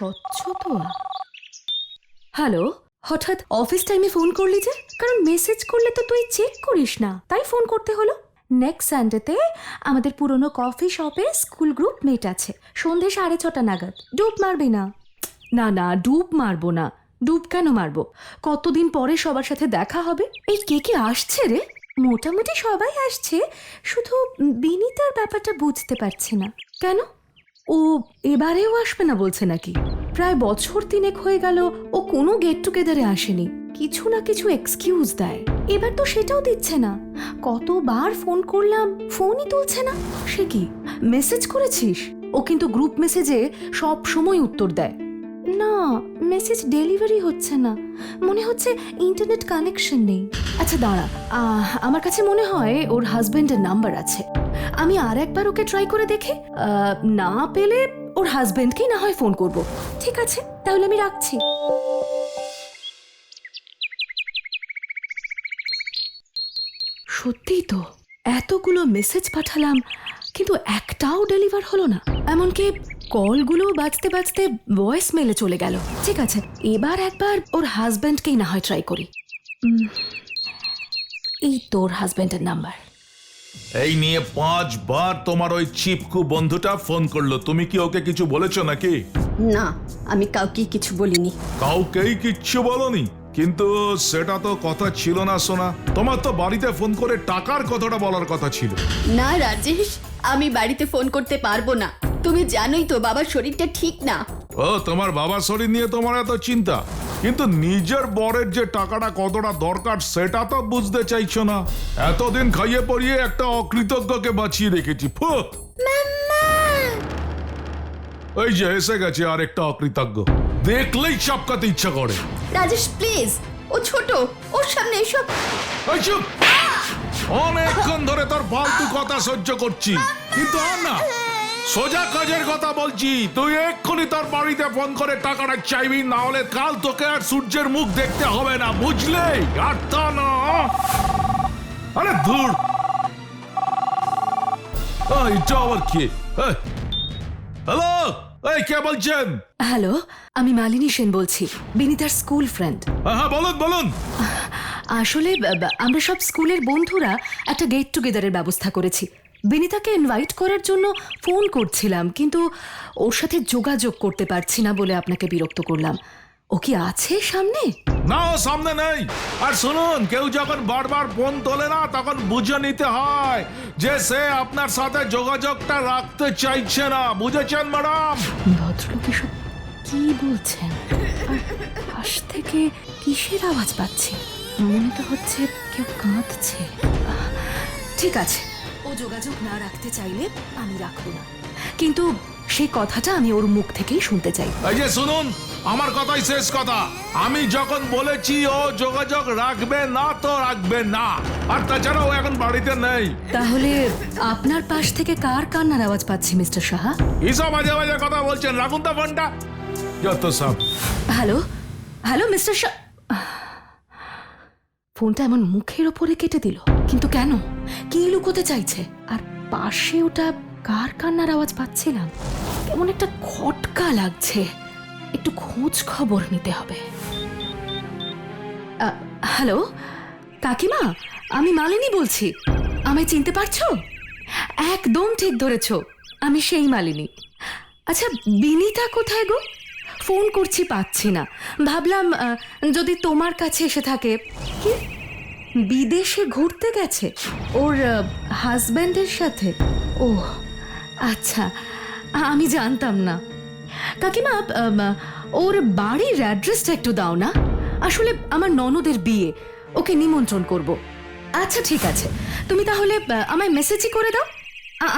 স্বচ্ছ তোয়া হ্যালো, হঠাৎ অফিস টাইমে ফোন করলি যে? কারণ মেসেজ করলে তো তুই চেক করিস না। তাই ফোন করতে হলো। নেক্সট সানডেতে আমাদের পুরনো কফি শপে স্কুল গ্রুপ মেট আছে। সন্ধে সাড়ে ছটা নাগাদ। ডুব মারবি না। না না, ডুব মারবো না। ডুব কেন মারবো? কতদিন পরে সবার সাথে দেখা হবে? এই কে কে আসছে রে? মোটামুটি সবাই আসছে। শুধু বিনিতার ব্যাপারটা বুঝতে পারছি না। কেন? ও এবারেও আসবে না বলছে নাকি? প্রায় বছর তিনেক হয়ে গেল, ও কোনো গেট টুগেদারে আসেনি। কিছু না কিছু এক্সকিউজ দেয়। এবার তো সেটাও দিচ্ছে না। কতবার ফোন করলাম ফোনই তুলছে না। সে কি মেসেজ করেছিস? ও কিন্তু গ্রুপ মেসেজে সব সময় উত্তর দেয়। না মেসেজ ডেলিভারি হচ্ছে না। মনে হচ্ছে ইন্টারনেট কানেকশন নেই। আচ্ছা দাঁড়া। আমার কাছে মনে হয় ওর হাজবেন্ডের নাম্বার আছে। আমি আর একবার ওকে ট্রাই করে দেখি না পেলে ওর হাজবেন্ডকেই না হয় ফোন করব। ঠিক আছে, তাহলে আমি রাখছি। সত্যিই তো, এতগুলো মেসেজ পাঠালাম, কিন্তু একটাও ডেলিভার হলো না। এমনকি কলগুলো বাজতে বাজতে ভয়েস মেলে চলে গেল। ঠিক আছে, এবার একবার ওর হাজব্যান্ডকেই না হয় ট্রাই করি। এই তোর হাজব্যান্ডের নাম্বার এই নিয়ে পাঁচবার তোমার ওই চিপকু বন্ধুটা ফোন করল। তুমি কি ওকে কিছু বলেছ নাকি? না আমি কাউকে কিছু বলিনি। কাউকেই কিচ্ছু বলনি। কিন্তু সেটা তো কথা ছিল না সোনা। তোমার তো বাড়িতে ফোন করে টাকার কথাটা বলার কথা ছিল। না রাজেশ আমি বাড়িতে ফোন করতে পারব না। তুমি জানোই তো বাবার শরীরটা ঠিক না। ও তোমার বাবার শরীর নিয়ে তোমার এত চিন্তা। কিন্তু নিজের বরের যে টাকাটা কতটা দরকার সেটা তো বুঝতে চাইছো না। এতদিন খাইয়ে পড়িয়ে একটা অকৃতজ্ঞকে বাঁচিয়ে রেখেছি ফু। ওই যে এসে গেছে আর একটা অকৃতজ্ঞ। দেখলেই চাপকাতে ইচ্ছা করে। রাজেশ প্লিজ ও ছোট ওর সামনে এসব অনেকক্ষণ ধরে তোর ফালতু কথা সহ্য করছি। কিন্তু আর না। সোজা কাজের কথা বলছি। তুই এক্ষুনি তোর বাড়িতে ফোন করে টাকাটা চাইবি না হলে কাল তোকে আর সূর্যের মুখ দেখতে হবে না বুঝলে? আর তা না। আরে এই, এটা আবার কে? হ্যালো? এই কে বলছেন? হ্যালো আমি মালিনী সেন বলছি বিনিতার স্কুল ফ্রেন্ড। হ্যাঁ বলুন বলুন। আসলে আমরা সব স্কুলের বন্ধুরা একটা গেট টুগেদারের ব্যবস্থা করেছি। বিনিতাকে ইনভাইট করার জন্য ফোন করছিলাম কিন্তু ওর সাথে যোগাযোগ করতে পারছি না বলে আপনাকে বিরক্ত করলাম। ও কি আছে সামনে? না ও সামনে নেই। আর শুনুন কেউ যখন বারবার ফোন তোলে না তখন বুঝে নিতে হয় যে সে আপনার সাথে যোগাযোগটা রাখতে চাইছে না। বুঝেছেন ম্যাডাম? ভদ্রলোক এসব কি বলছেন? পাশ থেকে কিসের আওয়াজ পাচ্ছি? মনে তো হচ্ছে কেউ কাঁদছে। ঠিক আছে। ও যোগাযোগ না রাখতে চাইলে আমি রাখব না। কিন্তু সেই কথাটা আমি ওর মুখ থেকেই শুনতে চাই। এই যে শুনুন আমার কথাই শেষ কথা। আমি যখন বলেছি ও যোগাযোগ রাখবে না তো রাখবে না। আর তাছাড়া ও এখন বাড়িতে নেই। তাহলে আপনার পাশ থেকে কার কান্নার আওয়াজ পাচ্ছি মিস্টার সাহা? এইসব বাজে বাজে কথা বলছেন। রাখুন তো ফোনটা। যত সব। হ্যালো? হ্যালো মিস্টার শাহ ফোনটা এমন মুখের ওপরে কেটে দিল। কিন্তু কেন? কি লুকোতে চাইছে? আর পাশে ওটা কার কান্নার আওয়াজ পাচ্ছিলাম? কেমন একটা খটকা লাগছে। একটু খোঁজ খবর নিতে হবে। হ্যালো? কাকিমা, আমি মালিনী বলছি। আমায় চিনতে পারছ? একদম ঠিক ধরেছো। আমি সেই মালিনী। আচ্ছা বিনিতা কোথায় গো? ফোন করছি, পাচ্ছি না। ভাবলাম যদি তোমার কাছে এসে থাকে। কি? বিদেশে ঘুরতে গেছে। ওর হাজব্যান্ডের সাথে। ও আচ্ছা আমি জানতাম না। কাকিমা ওর বাড়ির অ্যাড্রেসটা একটু দাও না। আসলে আমার ননদের বিয়ে, ওকে নিমন্ত্রণ করব। আচ্ছা ঠিক আছে। তুমি তাহলে আমায় মেসেজই করে দাও।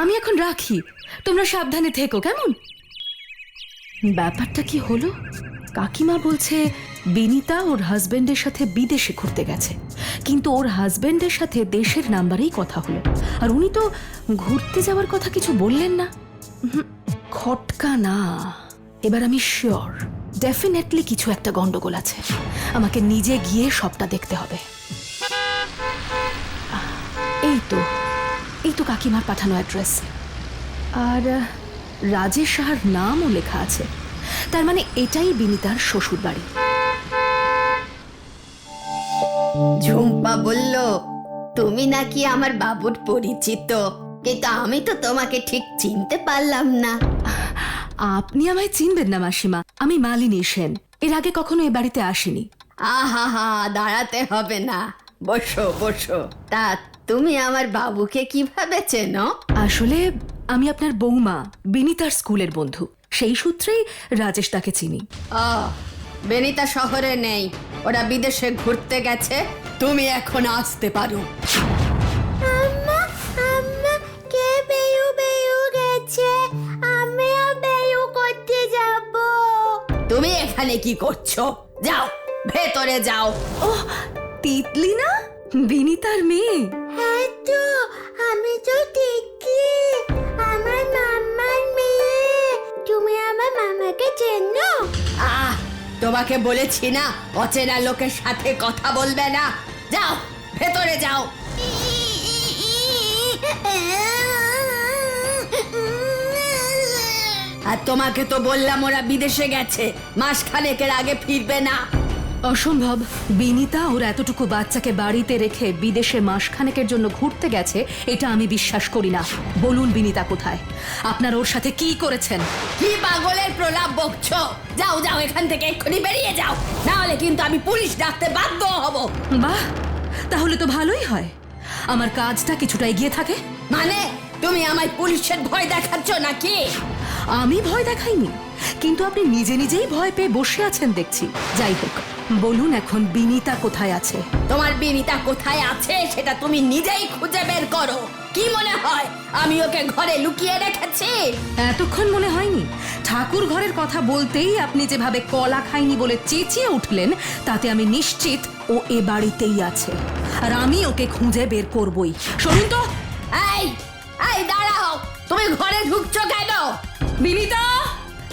আমি এখন রাখি। তোমরা সাবধানে থেকো, কেমন? ব্যাপারটা কি হলো? কাকিমা বলছে, বিনিতা ওর হাজবেন্ডের সাথে বিদেশে ঘুরতে গেছে। কিন্তু ওর হাজবেন্ডের সাথে দেশের নাম্বারেই কথা হলো। আর উনি তো ঘুরতে যাওয়ার কথা কিছু বললেন না। খটকা না। এবার আমি শিওর ডেফিনেটলি কিছু একটা গন্ডগোল আছে। আমাকে নিজে গিয়ে সবটা দেখতে হবে। এই তো এই তো কাকিমার পাঠানো অ্যাড্রেস আর, রাজেশ সাহার নামও লেখা আছে। তার মানে এটাই বিনিতার শ্বশুর বাড়ি ঝুম্পা বলল তুমি নাকি আমার বাবুর পরিচিত কিন্তু আমি তো তোমাকে ঠিক চিনতে পারলাম না। আপনি আমায় চিনবেন না মাসিমা। আমি মালিনী সেন। এর আগে কখনো এ বাড়িতে আসিনি। আহা হা দাঁড়াতে হবে না। বসো বসো। তা তুমি আমার বাবুকে কীভাবে চেনো? আসলে আমি আপনার বৌমা বিনিতার স্কুলের বন্ধু। সেই সূত্রেই রাজেশ তাকে চিনি। বেনিতা শহরে নেই। ওরা বিদেশে ঘুরতে গেছে। তুমি এখন আসতে পারো। আম্মা আম্মা কে বেয়ু বেয়ু গেছে? আমিও বেয়ু করতে যাব। তুমি এখানে কি করছ? যাও ভেতরে যাও। ও তিতলি না? বিনিতার মেয়ে। হ্যাঁ তো আমি তো দেখি। আমার মাম্মার মেয়ে। তোমাকে বলেছি না, অচেনা লোকের সাথে কথা বলবে না। যাও, ভেতরে যাও। আর তোমাকে তো বললাম, ওরা বিদেশে গেছে মাস খানেকের আগে ফিরবে না। অসম্ভব। বিনিতা ওর এতটুকু বাচ্চাকে বাড়িতে রেখে বিদেশে মাসখানেকের জন্য ঘুরতে গেছে এটা আমি বিশ্বাস করি না। বলুন বিনিতা কোথায়? আপনার ওর সাথে কি করেছেন? কি পাগলের প্রলাপ বকছো? যাও যাও এখান থেকে এক্ষুনি বেরিয়ে যাও। না হলে কিন্তু আমি পুলিশ ডাকতে বাধ্য হব। বাহ! তাহলে তো ভালোই হয়। আমার কাজটা কিছুটা এগিয়ে থাকে। মানে তুমি আমায় পুলিশের ভয় দেখাচ্ছ নাকি? আমি ভয় দেখাইনি কিন্তু আপনি নিজে নিজেই ভয় পেয়ে বসে আছেন দেখছি। যাই হোক। বলুন এখন বিনিতা কোথায় আছে? তোমার বিনিতা কোথায় আছে সেটা তুমি নিজেই খুঁজে বের করো। কি মনে হয়? আমি ওকে ঘরে লুকিয়ে রেখেছি? এতক্ষণ মনে হয়নি? ঠাকুর ঘরের কথা বলতেই আপনি যেভাবে কলা খাইনি বলে চেঁচিয়ে উঠলেন তাতে আমি নিশ্চিত ও এ বাড়িতেই আছে। আর আমি ওকে খুঁজে বের করবই। শুনুন তো! এই এই দাঁড়াও! তুমি ঘরে ঢুকছো কেন? বিনিতা!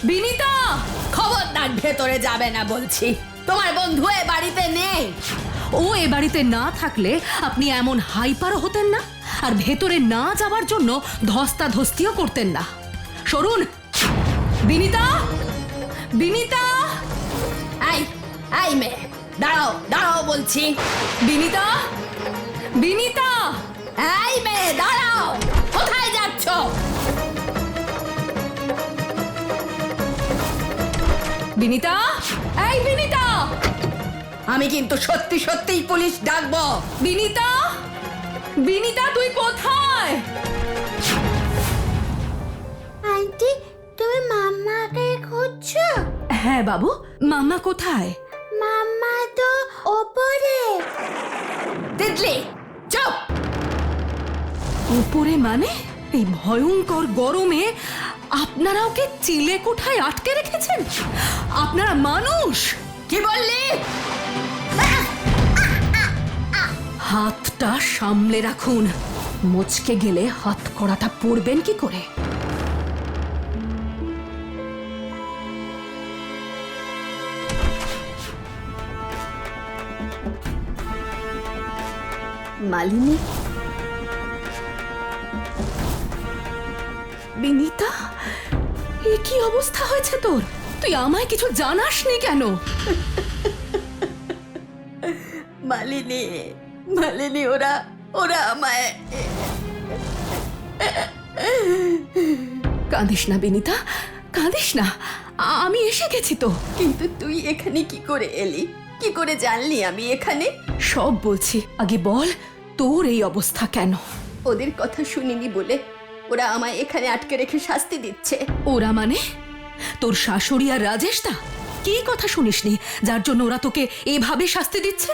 বিনিতা! খবরদার ভেতরে যাবে না বলছি। তোমার বন্ধু এ বাড়িতে নেই। ও এ বাড়িতে না থাকলে আপনি এমন হাইপারও হতেন না আর ভেতরে না যাওয়ার জন্য ধস্তাধস্তিও করতেন না। সরুন Binita Binita. I I may দাঁড়াও দাঁড়াও বলছি। বিনিতা বিনিতা। এই মে দাঁড়াও কোথায় যাচ্ছ? বিনিতা এই বিনিতা! আমি কিন্তু সত্যি সত্যিই পুলিশ ডাকবো। বিনিতা? বিনিতা তুই কোথায়? আন্টি তুমি মাম্মাকে খুঁজছো? হ্যাঁ বাবু। মামা কোথায়? মাম্মা তো ওপরে। তিতলি চুপ উপরে মানে? এই ভয়ঙ্কর গরমে আপনারা ওকে চিলে কোঠায় আটকে রেখেছেন? আপনারা মানুষ! কি বললি? হাতটা সামলে রাখুন। মুচকে গেলে হাত করাটা পড়বেন কি করে? মালিনী? বিনিতা? এ কি অবস্থা হয়েছে তোর? তুই আমায় কিছু জানাসনি কেন? মালিনী মালিনী ওরা ওরা আমায় কাঁদিস না বিনিতা কাঁদিস না। আমি এসে গেছি তো। কিন্তু তুই এখানে কি করে এলি? কি করে জানলি আমি এখানে? সব বলছি। আগে বল তোর এই অবস্থা কেন? ওদের কথা শুনিনি বলে ওরা আমায় এখানে আটকে রেখে শাস্তি দিচ্ছে। ওরা মানে? তোর শাশুড়ি আর রাজেশ দা? কি কথা শুনিসনি? যার জন্য ওরা তোকে এভাবে শাস্তি দিচ্ছে?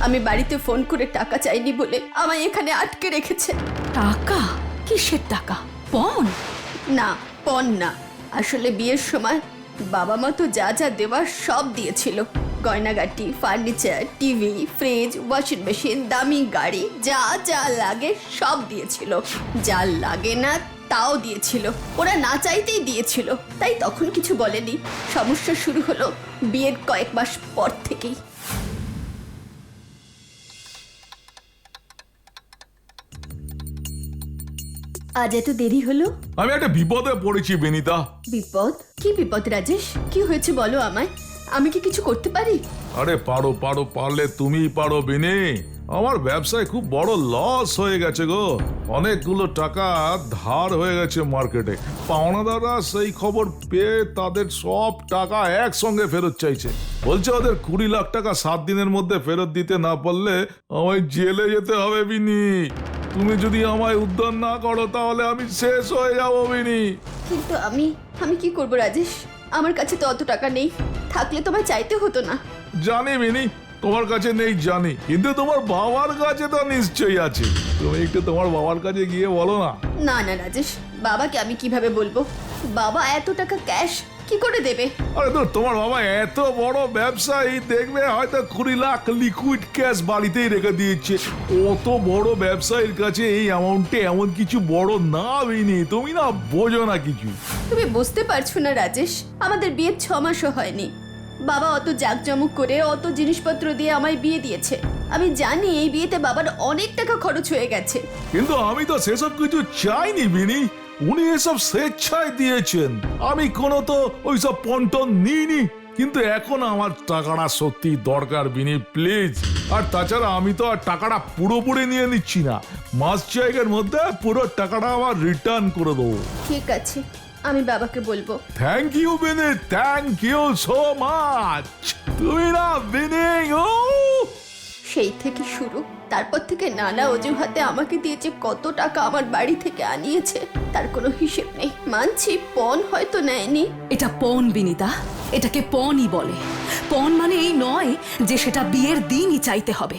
আমি বাড়িতে ফোন করে টাকা চাইনি বলে আমায় এখানে আটকে রেখেছে। টাকা? কিসের টাকা? পণ? না পণ না। আসলে বিয়ের সময় বাবা মা তো যা যা দেওয়ার সব দিয়েছিল। গয়নাগাটি furniture TV fridge washing machine দামি গাড়ি যা যা লাগে সব দিয়েছিল। যা লাগে না তাও দিয়েছিল। ওরা না চাইতেই দিয়েছিল। তাই তখন কিছু বলেনি। সমস্যা শুরু হলো বিয়ের কয়েক মাস পর থেকেই। আজ এত দেরি হলো? আমি একটা বিপদে পড়েছি বেনিতা। বিপদ? কি বিপদ রাজেশ? কি হয়েছে বলো আমায়? আমি কি কিছু করতে পারি? আরে পারো পারো পারলে তুমি পারো বিনি। আমার ব্যবসায় খুব বড় লস হয়ে গেছে গো। অনেকগুলো টাকা ধার হয়ে গেছে মার্কেটে পাওনাদাররা সেই খবর পেয়ে তাদের সব টাকা একসঙ্গে ফেরত চাইছে। বলছে ওদের কুড়ি লাখ টাকা সাত দিনের মধ্যে ফেরত দিতে না পারলে আমায় জেলে যেতে হবে বিনি। তুমি যদি আমায় উদ্ধার না করো তাহলে আমি শেষ হয়ে যাব বিনি। কিন্তু আমি আমি কি করব রাজেশ? আমার কাছে তো অত টাকা নেই। থাকলে তোমায় চাইতে হতো না। জানি মিনি তোমার কাছে নেই জানি কিন্তু তোমার বাবার কাছে তো নিশ্চয়ই আছে। তুমি একটু তোমার বাবার কাছে গিয়ে বলো না। না না রাজেশ বাবাকে আমি কীভাবে বলব? বাবা এত টাকা ক্যাশ কি করে দেবে? আরে তো তোমার বাবা এত বড় ব্যবসায়ী দেখবে হয়তো কুড়ি লাখ লিকুইড ক্যাশ বাড়িতেই রেখে দিয়েছে। অত বড় ব্যবসায়ীর কাছে এই অ্যামাউন্টে এমন কিছু বড় না বিনি তুমি না বোঝো না কিছু। তুমি বুঝতে পারছ না রাজেশ আমাদের বিয়ের ছ মাসও হয়নি। বাবা অত জাঁকজমক করে অত জিনিসপত্র দিয়ে আমায় বিয়ে দিয়েছে। আমি জানি এই বিয়েতে বাবার অনেক টাকা খরচ হয়ে গেছে। কিন্তু আমি তো সেসব কিছু চাইনি বিনি। উনি এসব স্বেচ্ছায় দিয়েছেন। আমি কোনো তো ওইসব পন্টন নিইনি। কিন্তু এখন আমার টাকাটা সত্যি দরকার বিনি প্লিজ। আর তাছাড়া আমি তো আর টাকাটা পুরোপুরি নিয়ে নিচ্ছি না। মাস চায়েকের মধ্যে পুরো টাকাটা আমার রিটার্ন করে দেবো। ঠিক আছে। আমি বাবাকে বলব। Thank you Bini thank you so much তুমি না বিনি ও! সেই থেকে শুরু। তারপর থেকে নানা অজুহাতে আমাকে দিয়েছে কত টাকা আমার বাড়ি থেকে আনিয়েছে তার কোনো হিসেব নেই। মানছি পণ হয়তো নেয়নি। এটা পণ বিনিতা। এটাকে পণই বলে। পণ মানে এই নয় যে সেটা বিয়ের দিনই চাইতে হবে।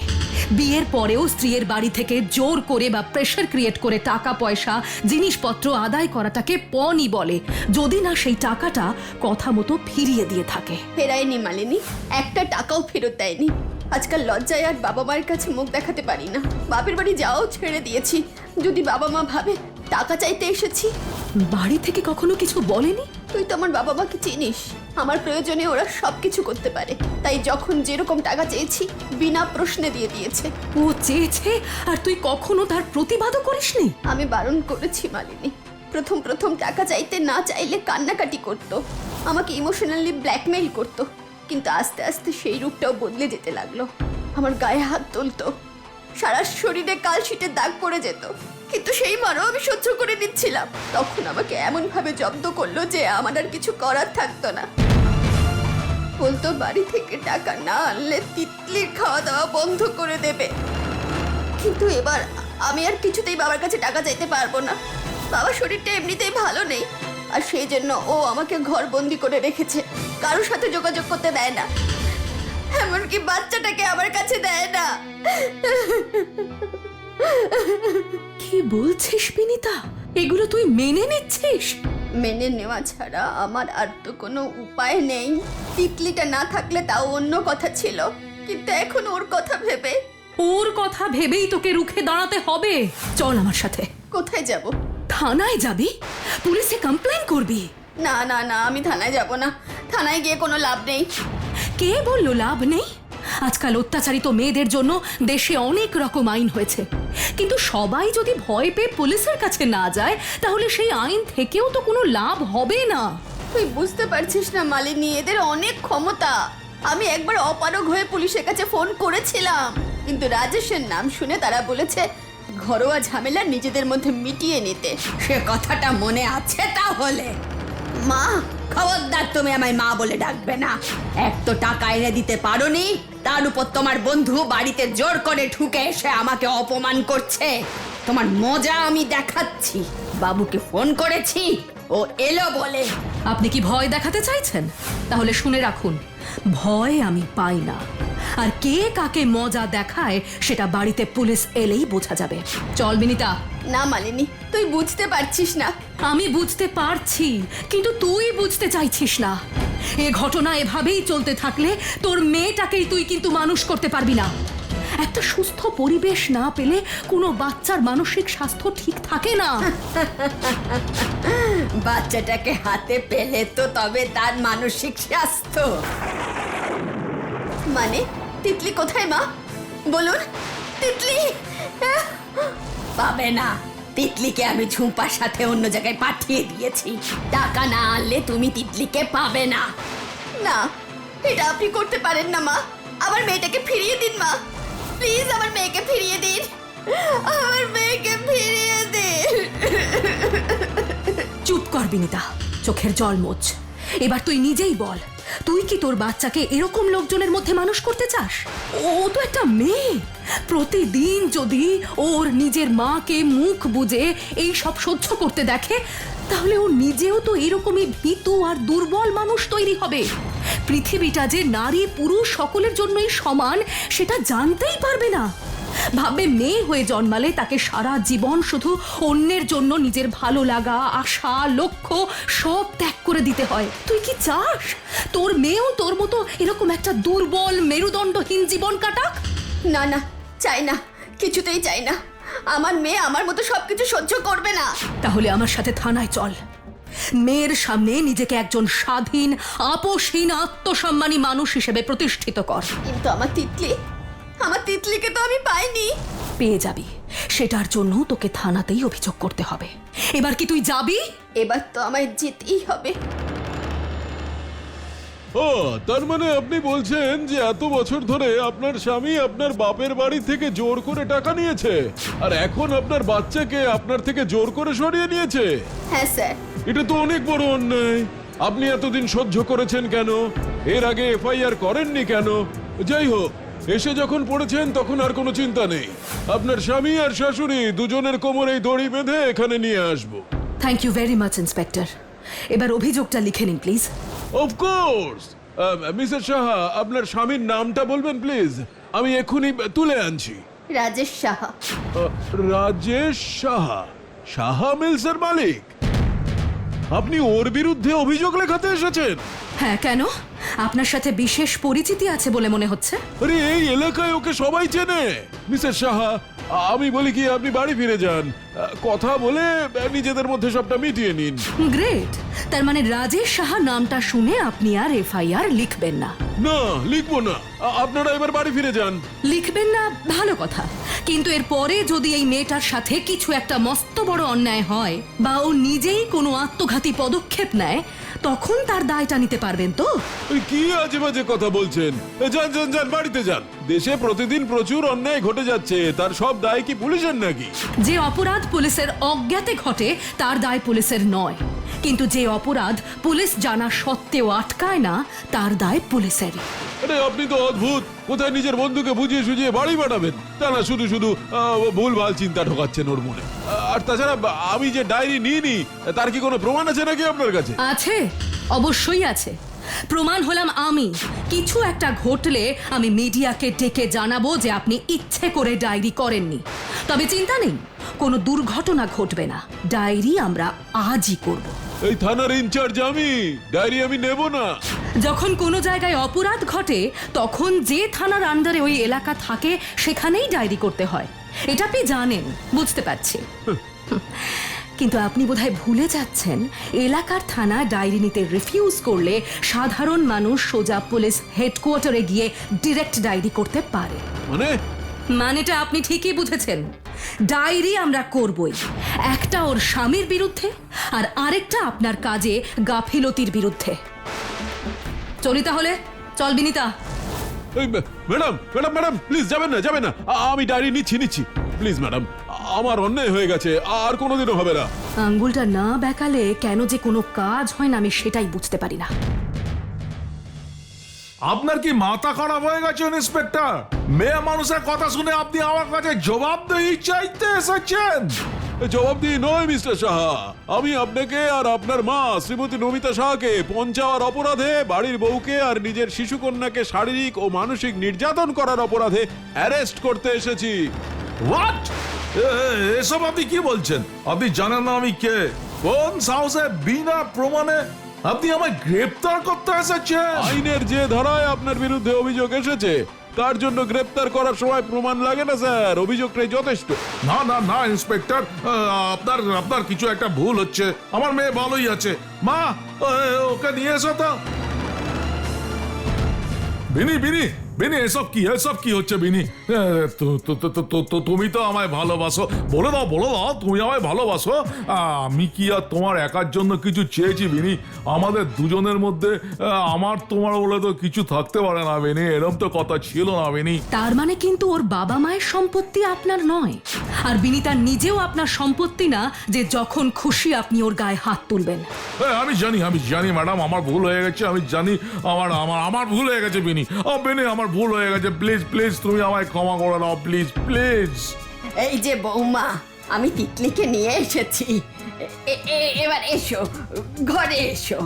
বিয়ের পরেও স্ত্রীর বাড়ি থেকে জোর করে বা প্রেশার ক্রিয়েট করে টাকা পয়সা জিনিসপত্র আদায় করাটাকে পণই বলে। যদি না সেই টাকাটা কথা মতো ফিরিয়ে দিয়ে থাকে। ফেরায়নি মালিনী একটা টাকাও ফেরত দেয়নি। আজকাল লজ্জায় আর বাবা মায়ের কাছে মুখ দেখাতে পারি না। বাপের বাড়ি যাওয়াও ছেড়ে দিয়েছি। যদি বাবা মা ভাবে টাকা চাইতে এসেছি। বাড়ি থেকে কখনো কিছু বলেনি? তুই তো আমার বাবা মাকে চিনিস। আমার প্রয়োজনে ওরা সব কিছু করতে পারে। তাই যখন যেরকম টাকা চেয়েছি বিনা প্রশ্নে দিয়ে দিয়েছে। ও চেয়েছে? আর তুই কখনো তার প্রতিবাদও করিসনি? আমি বারণ করেছি মালিনী। প্রথম প্রথম টাকা চাইতে না চাইলে কান্নাকাটি করতো। আমাকে ইমোশনালি ব্ল্যাকমেইল করতো। কিন্তু আস্তে আস্তে সেই রূপটাও বদলে যেতে লাগল। আমার গায়ে হাত তুলতো। সারা শরীরে কাল কালশিটের দাগ পড়ে যেত। কিন্তু সেই মারও আমি সহ্য করে নিচ্ছিলাম। তখন আমাকে এমনভাবে জব্দ করল যে আমার আর কিছু করার থাকতো না। বলতো বাড়ি থেকে টাকা না আনলে তিতলির খাওয়া দাওয়া বন্ধ করে দেবে। কিন্তু এবার আমি আর কিছুতেই বাবার কাছে টাকা চাইতে পারব না। বাবার শরীরটা এমনিতেই ভালো নেই, আর সেই জন্য ও আমাকে ঘর বন্দি করে রেখেছে। কারোর সাথে যোগাযোগ করতে দেয় না। এমনকি বাচ্চাটাকে আমার কাছে দেয় না। কি বলছিস বিনিতা? এগুলো তুই মেনে নিচ্ছিস? মেনে নেওয়া ছাড়া আমার আর তো কোনো উপায় নেই। তিতলিটা না থাকলে তাও অন্য কথা ছিল। কিন্তু এখন ওর কথা ভেবে। ওর কথা ভেবেই তোকে রুখে দাঁড়াতে হবে। চল আমার সাথে। কোথায় যাব? থানায় যাবি? পুলিশে কমপ্লেন করবি? না না না আমি থানায় যাব না। থানায় গিয়ে কোনো লাভ নেই। কে বলল লাভ নেই? আজকাল অত্যাচারিত মেয়েদের জন্য দেশে অনেক রকম আইন হয়েছে। কিন্তু সবাই যদি ভয় পেয়ে পুলিশের কাছে না যায়, তাহলে সেই আইন থেকেও তো কোনো লাভ হবে না। তুই বুঝতে পারছিস না মালিনী, এদের অনেক ক্ষমতা। আমি একবার অপারগ হয়ে পুলিশের কাছে ফোন করেছিলাম। কিন্তু রাজেশের নাম শুনে তারা বলেছে, ঘরোয়া ঝামেলা নিজেদের মধ্যে মিটিয়ে নিতে। সে কথাটা মনে আছে তাহলে? মা! খবরদার তুমি আমায় মা বলে ডাকবে না। এক তো টাকা এনে দিতে পারোনি, তার উপর তোমার বন্ধু বাড়িতে জোর করে ঢুকে এসে আমাকে অপমান করছে। তোমার মজা আমি দেখাচ্ছি। বাবুকে ফোন করেছি, ও এলো বলে। আপনি কি ভয় দেখাতে চাইছেন? তাহলে শুনে রাখুন, ভয় আমি পাই না। আর কে কাকে মজা দেখায় সেটা বাড়িতে পুলিশ এলেই বোঝা যাবে। চল বিনিতা। না মালিনী তুই বুঝতে পারছিস না। আমি বুঝতে পারছি কিন্তু তুই বুঝতে চাইছিস না। এ ঘটনা এভাবেই চলতে থাকলে তোর মেয়েটাকেই তুই কিন্তু মানুষ করতে পারবি না। একটা সুস্থ পরিবেশ না পেলে কোনো বাচ্চার মানসিক স্বাস্থ্য ঠিক থাকে না। বাচ্চাটাকে হাতে পেলে তো তবে তার মানসিক স্বাস্থ্য। মানে? তিতলি কোথায়, মা? বলুন। তিতলি! পাবে না। তিতলিকে আমি ঝুম্পার সাথে অন্য জায়গায় পাঠিয়ে দিয়েছি। টাকা না আনলে তুমি তিতলিকে পাবে না। না, এটা আপনি করতে পারেন না, মা। আমার মেয়েটাকে ফিরিয়ে দিন, মা। প্লিজ, আমার মেয়েকে ফিরিয়ে দিন। আমার মেয়েকে ফিরিয়ে দিন। চুপ কর, বিনিতা। চোখের জল মোচ এবার তুই নিজেই বল। তুই কি তোর বাচ্চাকে এরকম লোকজনের মধ্যে মানুষ করতে চাস? ও তো একটা মেয়ে। প্রতিদিন যদি ওর নিজের মাকে মুখ বুজে এই সব সহ্য করতে দেখে, তাহলে ও নিজেও তো এরকমই ভীতু আর দুর্বল মানুষ তৈরি হবে। পৃথিবীটা যে নারী পুরুষ সকলের জন্যই সমান, সেটা জানতেই পারবে না। ভাববে মেয়ে হয়ে জন্মালে তাকে সারা জীবন শুধু অন্যের জন্য নিজের ভালো লাগা আশা লক্ষ্য সব ত্যাগ করে দিতে হয়। তুই কি চাস? তোর মেয়েও তোর মতো এরকম একটা দুর্বল মেরুদণ্ডহীন জীবন কাটাক? না না চাই না কিছুতেই চাই না। আমার মেয়ে আমার মতো সবকিছু সহ্য করবে না। তাহলে আমার সাথে থানায় চল। মেয়ের সামনে নিজেকে একজন স্বাধীন আপোষহীন আত্মসম্মানী মানুষ হিসেবে প্রতিষ্ঠিত কর। কিন্তু আমার তিতলি আমার তিতলিকে তো আমি পাইনি। পেয়ে যাবি। সেটার জন্য তোকে থানাতেই অভিযোগ করতে হবে। এবার কি তুই যাবি? এবার তো আমায় যেতেই হবে। ও তার মানে আপনি বলছেন যে এত বছর ধরে আপনার স্বামী আপনার বাপের বাড়ি থেকে জোর করে টাকা নিয়েছে। আর এখন আপনার বাচ্চাকে আপনার থেকে জোর করে সরিয়ে নিয়েছে। হ্যাঁ স্যার। এটা তো অনেক বড় অন্যায়। আপনি এতদিন সহ্য করেছেন কেন? এর আগে এফআইআর করেননি কেন? যাই হোক এসে যখন পড়েছেন তখন আর কোনো চিন্তা নেই। আপনার স্বামী আর শাশুড়ি দুজনের কোমরেই দড়ি বেঁধে এখানে নিয়ে আসব। Thank you very much inspector এবার অভিযোগটা লিখে নিন প্লিজ অফকোর্স মিসেস সাহা আপনার স্বামীর নামটা বলবেন প্লিজ আমি এক্ষুনি তুলে আনছি। রাজেশ সাহা। রাজেশ সাহা। সাহা মিলসের মালিক। আপনি ওর বিরুদ্ধে অভিযোগ লেখাতে এসেছেন? হ্যাঁ কেন? আপনার সাথে বিশেষ পরিচিতি আছে বলে মনে হচ্ছে। আরে এই এলাকায় ওকে সবাই চেনে। মিসেস সাহা আমি বলি কি আপনি বাড়ি ফিরে যান। কথা বলে নিজেদের মধ্যে সবটা মিটিয়ে নিন। গ্রেট। তার মানে রাজেশ সাহা নামটা শুনে আপনি আর এফআইআর লিখবেন না। না লিখব না। আপনারা এবার বাড়ি ফিরে যান। লিখবেন না ভালো কথা। কিন্তু এরপরে যদি এই মেয়েটার সাথে কিছু একটা মস্ত বড় অন্যায় হয় বা ও নিজেই কোনো আত্মঘাতী পদক্ষেপ নেয় তখন তার দায়টা নিতে পারবেন তো? কি আজে বাজে কথা বলছেন? যান যান যান বাড়িতে যান। দেশে প্রতিদিন প্রচুর অন্যায় ঘটে যাচ্ছে। তার সব দায় কি পুলিশের নাকি? যে অপরাধ পুলিশের অজ্ঞাতে ঘটে তার দায় পুলিশের নয়। কিন্তু যে অপরাধ পুলিশ জানা সত্ত্বেও আটকায় না তার দায় পুলিশেরই। আরে আপনি তো অদ্ভুত। কোথায় নিজের বন্ধুকে বুঝিয়ে সুঝিয়ে বাড়ি পাঠাবেন তা না শুধু শুধু ভুল ভালো চিন্তা ঢোকাচ্ছেন ওর মনে। আর তাছাড়া আমি যে ডায়েরি নিইনি তার কি কোনো প্রমাণ আছে নাকি আপনার কাছে? আছে অবশ্যই আছে। প্রমাণ হলাম আমি। কিছু একটা ঘটলে আমি মিডিয়াকে ডেকে জানাব যে আপনি ইচ্ছে করে ডায়েরি করেননি। তবে চিন্তা নেই কোনো দুর্ঘটনা ঘটবে না। ডায়েরি আমরা আজই করব। এই থানার ইনচার্জ আমি। ডায়েরি আমি নেব না। যখন কোনো জায়গায় অপরাধ ঘটে তখন যে থানার আন্ডারে ওই এলাকা থাকে সেখানেই ডায়েরি করতে হয়। এটা আপনি জানেন বুঝতে পারছি। কিন্তু আপনি বোধহয় ভুলে যাচ্ছেন এলাকার থানা ডায়েরি নিতে রিফিউজ করলে সাধারণ মানুষ সোজা পুলিশ হেডকোয়ার্টারে গিয়ে ডিরেক্ট ডায়েরি করতে পারে। মানে? মানেটা আপনি ঠিকই বুঝেছেন। ডায়েরি আমরা করবই। একটা ওর স্বামীর বিরুদ্ধে আর আরেকটা আপনার কাজে গাফিলতির বিরুদ্ধে। চলি তাহলে? চল Binita. Madam madam madam please যাবেন না যাবেন না। আমি ডায়েরি নিচ্ছি নিচ্ছি। প্লিজ ম্যাডাম আমার অন্যায় হয়ে গেছে আর কোনোদিনও হবে না। আঙ্গুলটা না বেঁকালে কেন যে কোনো কাজ হয় না আমি সেটাই বুঝতে পারি না। আপনার কি মাথা খারাপ হয়ে গেছে ইন্সপেক্টর? মেয়ে মানুষের কথা শুনে আপনি আমার কাছে জবাবদেহি চাইতে এসেছেন। জবাব জবাবদিহি নয় মিস্টার সাহা। আমি আপনাকে আর আপনার মা শ্রীমতী নমিতা সাহাকে পঞ্চাওয়ার অপরাধে বাড়ির বউকে আর নিজের শিশুকন্যাকে শারীরিক ও মানসিক নির্যাতন করার অপরাধে অ্যারেস্ট করতে এসেছি। হোয়াট এসব আপনি কি বলছেন? আপনি জানেন না আমি কে? কোন সাহসে বিনা প্রমাণে আপনি আমায় গ্রেপ্তার করতে এসেছেন। আইনের যে ধারায় আপনার বিরুদ্ধে অভিযোগ এসেছে তার জন্য গ্রেপ্তার করার সময় প্রমাণ লাগে না স্যার। অভিযোগটাই যথেষ্ট। না না না ইন্সপেক্টর আপনার আপনার কিছু একটা ভুল হচ্ছে। আমার মেয়ে ভালোই আছে। মা ওকে নিয়ে এসো তো। বিনি বিনি বিনি, এসব কি? এসব কি হচ্ছে বিনি? তুমি তো আমায় ভালোবাসো। বলে দাও বলে দাও, তুমি আমায় ভালোবাসো। আমি কি আর তোমার একার জন্য কিছু চেয়েছি বিনি? আমাদের দুজনের মধ্যে আমার তোমার বলে তো কিছু থাকতে পারে না বিনি। এরম তো কথা ছিল না বিনি। তার মানে কিন্তু ওর বাবা মায়ের সম্পত্তি আপনার নয়। আর বিনিতা নিজেও আপনার সম্পত্তি না যে যখন খুশি আপনি ওর গায়ে হাত তুলবেন। হ্যাঁ, আমি জানি আমি জানি ম্যাডাম আমার ভুল হয়ে গেছে আমি জানি আমার আমার আমার ভুল হয়ে গেছে বিনি। ও বিনি আমার ভুল হয়ে গেছে প্লিজ প্লিজ তুমি আমায় ক্ষমা করে দাও প্লিজ প্লিজ এই যে বৌমা আমি তিতলিকে নিয়ে এসেছি। এবার এসো ঘরে এসো।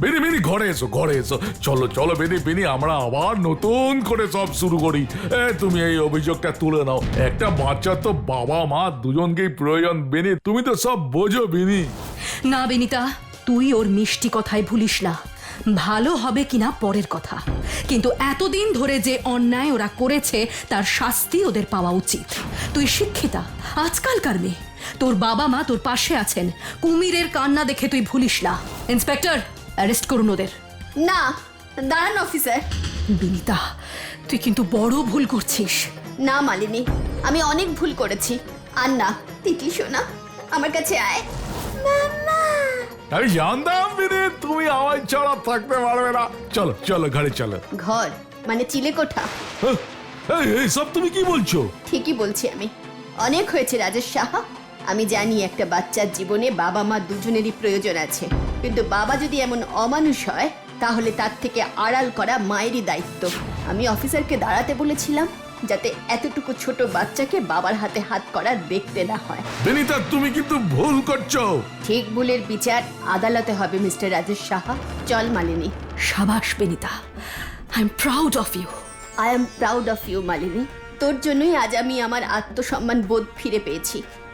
বেনি বেনি ঘরে এসো ঘরে এসো। চলো চলো বেনি বেনি আমরা আবার নতুন করে সব শুরু করি। তুমি এই অভিযোগটা তুলে নাও। একটা বাচ্চা তো বাবা, মা দুজনকেই প্রয়োজন, বেনি। তুমি তো সব বোঝো, বেনি। না, বেনিতা, তুই ওর মিষ্টি কথায় ভুলিস না। ভালো হবে কিনা পরের কথা। কিন্তু এতদিন ধরে যে অন্যায় ওরা করেছে, তার শাস্তি ওদের পাওয়া উচিত। তুই শিক্ষিতা, আজকালকার মেয়ে। তোর বাবা মা তোর পাশে আছেন। কুমিরের কান্না দেখে তুই ভুলিস না। ইন্সপেক্টর অ্যারেস্ট করুন ওদের। না দাঁড়ান অফিসার বিনিতা তুই কিন্তু বড় ভুল করছিস। না মালিনী আমি অনেক ভুল করেছি। আর না তিতলি শোনা আমার কাছে আয়। আমি জানতাম বেনি তুমি আমায় ছাড়া থাকতে পারবে না। চলো চলো ঘরে চলো। ঘর মানে চিলেকোঠা হ্যাঁ, এই এই সব তুমি কি বলছো? ঠিকই বলছি আমি। অনেক হয়েছে রাজেশ সাহা। আমি জানি একটা বাচ্চার জীবনে বাবা মা দুজনেরই প্রয়োজন আছে। কিন্তু বাবা যদি এমন অমানুষ হয় তাহলে তার থেকে আড়াল করা মায়েরই দায়িত্ব। আমি অফিসারকে দাঁড়াতে বলেছিলাম যাতে এতটুকু ছোট বাচ্চাকে বাবার হাতে হাত করা দেখতে না হয়। বেনিতা তুমি কিন্তু ভুল করছ। ঠিক ভুলের বিচার আদালতে হবে মিস্টার রাজেশ সাহা। চল মালিনী। সাবাস Benita. I am proud of you I am proud of you Malini. তোর জন্যই আজ আমি আমার আত্মসম্মান বোধ ফিরে পেয়েছি।